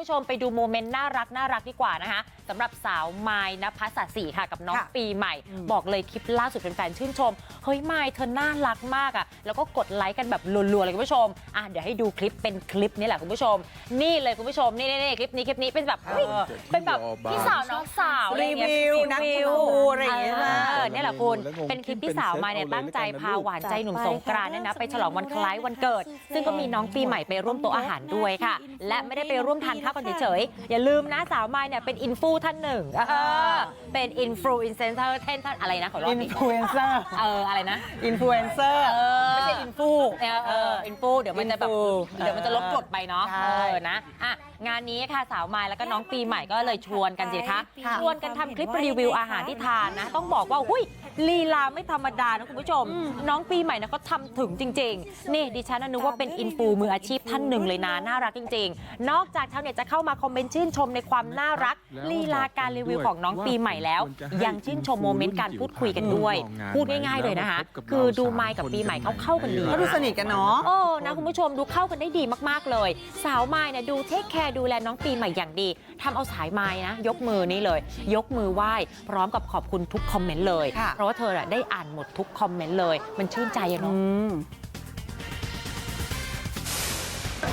ผู้ชมไปดูโมเมนต์น่ารักน่ารักดีกว่านะคะสำหรับสาวไม้นภัสสสีค่ะกับน้องค่ะปีใหม่ บอกเลยคลิปล่าสุดเป็นแฟนๆชื่นชม เฮ้ยไม้เธอน่ารักมากอะ่ะ แล้วก็กดไลค์กันแบบรัวๆเลยคุณผู้ชมอะเดี๋ยวให้ดูคลิปเป็นคลิปนี้แหละคุณผู้ชม นี่เลยคุณผู้ชมนี่นี่คลิปนี้คลิปนี้เป็นแบบเฮ้ยเป็นแบบพี่สาวน้องสาว อะไรรีเงี้ยวิวเป็นนักรีรีวิววิวอะไรอย่างเงี้ยเอใช่ไหมอเนี่ยแหละคุณแล้วงงเป็นคลิปที่สาวมาเนี่ยเป็นเซตตั้งใจเอาเลยพาแล้วกันนะหวานใจหนุ่มสงกรานต์เนี่ยนะไปฉลองวันคล้ายวันเกิด ซึ่งก็มีน้องปีใหม่ไปร่วมโต๊ะอาหารด้วยค่ะ และไม่ได้ไปร่วมทานข้าวกันเฉยๆ อย่าลืมนะสาวมายเนี่ยเป็นอินฟูท่านหนึ่งเออเป็นอินฟลูอินเซนเตอร์ท่านอะไรนะขอรอบอินอีกฟลูเอนเซอร์เอออะไรนะ อินฟลูเอนเซอร์เออไม่ใช่อินฟู เออเอออินฟูเดี๋ยวมันจะแบบ อินฟูเดี๋ยวมันจะลบกรดไปเนาะใช่ เออนะอะ งานนี้ค่ะสาวมายแล้วก็น้องปีใหม่ก็เลยชวนกันสิคะค่ะชวนกันทำคลิปรีวิวอาหารที่ทานนะ ต้องบอกว่าหุยลีลาไม่ธรรมดานะคุณผู้ชม น้องปีใหม่นะเขาทำถึงจริง ๆ นี่ดิฉันนะนึกว่าเป็นอินฟูมืออาชีพท่านหนึ่งเลยนะน่ารักจริง ๆ นอกจากชาวเน็ตจะเข้ามาคอมเมนต์ชื่นชมในความน่ารักลีลาการรีวิวของน้องปีใหม่แล้ว ยังชื่นชมโมเมนต์การพูดคุยกันด้วย พูดง่ายๆเลยนะคะ คือดูไมค์กับปีใหม่เขาเข้ากันดีก็ดูสนิทกันเนาะโอ้นะคุณผู้ชมดูเข้ากันได้ดีมากๆเลย สาวไม้เนี่ยดูเทคแคร์ดูแลน้องปีใหม่อย่างดีทำเอาสายไม้นะ ยกมือนี่เลย ยกมือไหว้ พร้อมกับขอบคุณทุกคอมเมนต์เลยค่ะเพราะว่าเธอน่ะได้อ่านหมดทุกคอมเมนต์เลย มันชื่นใจอะเนาะอืม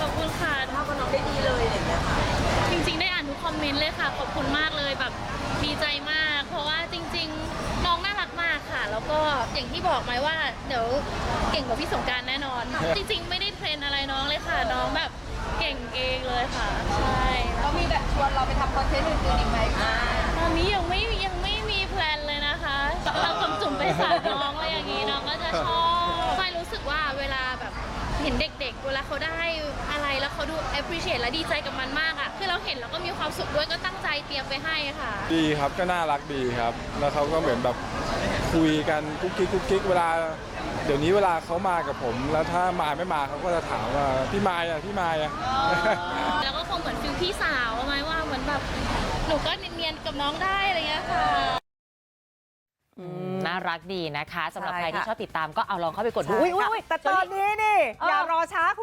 ขอบคุณค่ะภาพก็น้องได้ดีเลยอย่างเงี้ยค่ะจริง ๆ ได้อ่านทุกคอมเมนต์เลยค่ะ ขอบคุณมากเลยแบบดีใจมาก เพราะว่าจริง ๆ น้องน่ารักมากค่ะ แล้วก็อย่างที่บอกไหมว่าเดี๋ยวเก่งกว่าพี่สงกรารแน่นอน จริง ๆ ไม่ได้เทรนอะไรน้องเลยค่ะ น้องแบบเก่งเองเลยค่ะ ใช่ เขามีแบบช วนเราไปทำคอนเทนต์อื่นๆอีกไหมคะตอนนี้ยังไม่ยังไม่มีแพลนเลยนะคะเรากำจุ่มไปฝากน้องอะไรอย่างนี้น้องก็จะชอบไม่รู้สึกว่าเวลาแบบเห็นเด็กๆ เวลาเขาได้อะไรแล้วเขาดู appreciate และดีใจกับมันมากอะ คือเราเห็นแล้วก็มีความสุขด้วยก็ตั้งใจเตรียมไปให้ค่ะ ดีครับก็น่ารักดีครับ แล้วเขาก็เหมือนแบบคุยกันกุ๊กกิ๊กกุ๊กกิ๊กเวลา เดี๋ยวนี้เวลาเขามากับผม แล้วถ้ามาไม่มาเขาก็จะถามว่าพี่มายอะพี่มายอะ แล้วก็คงเหมือนฟิลพี่สาวไหมว่าเหมือนแบบหนูก็เนียนๆกับน้องได้อะไรเงี้ยค่ะน่ารักดีนะคะสำหรับใช่ใครที่ค่ะชอบติดตามก็เอาลองเข้าไปกดดูใช่อุ้ยอุ้ยค่ะอุ้ยแต่ตอนนี้นี่เอออย่ารอช้าคุณ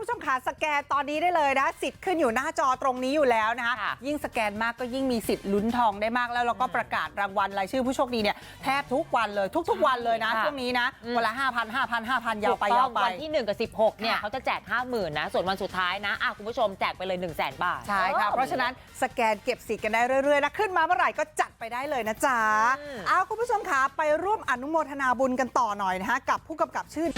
ผู้ชมขาสแกนตอนนี้ได้เลยนะสิทธิ์ขึ้นอยู่หน้าจอตรงนี้อยู่แล้วนะคะค่ะยิ่งสแกนมากก็ยิ่งมีสิทธิ์ลุ้นทองได้มากแล้วเราก็ประกาศรางวัลรายชื่อผู้โชคดีเนี่ยแทบทุกวันเลยทุกๆวันเลยนะค่ะช่วงนี้นะอืมวันละ5,000 5,000 5,000ยาวไปถูกต้ยาอวงไปวันที่ 1 กับ 16เนี่ยค่ะเขาจะแจก 50,000นะส่วนวันสุดท้ายนะอะคุณผู้ชมแจกไปเลย1 0 0 0 0แบาทใช่ค่ะเพราะฉะนั้นสแกนเก็บสิทธิ์กันได้เรื่อยๆนะขึ้นมาเมื่อไหร่ก็จัดไปได้เลยนะจ๊ะอืมเอาคุณผู้ชมขาไปร่วมอนุโมทนาบุญกันต่อหน่อยนะคะกับผู้กำกับชื่อ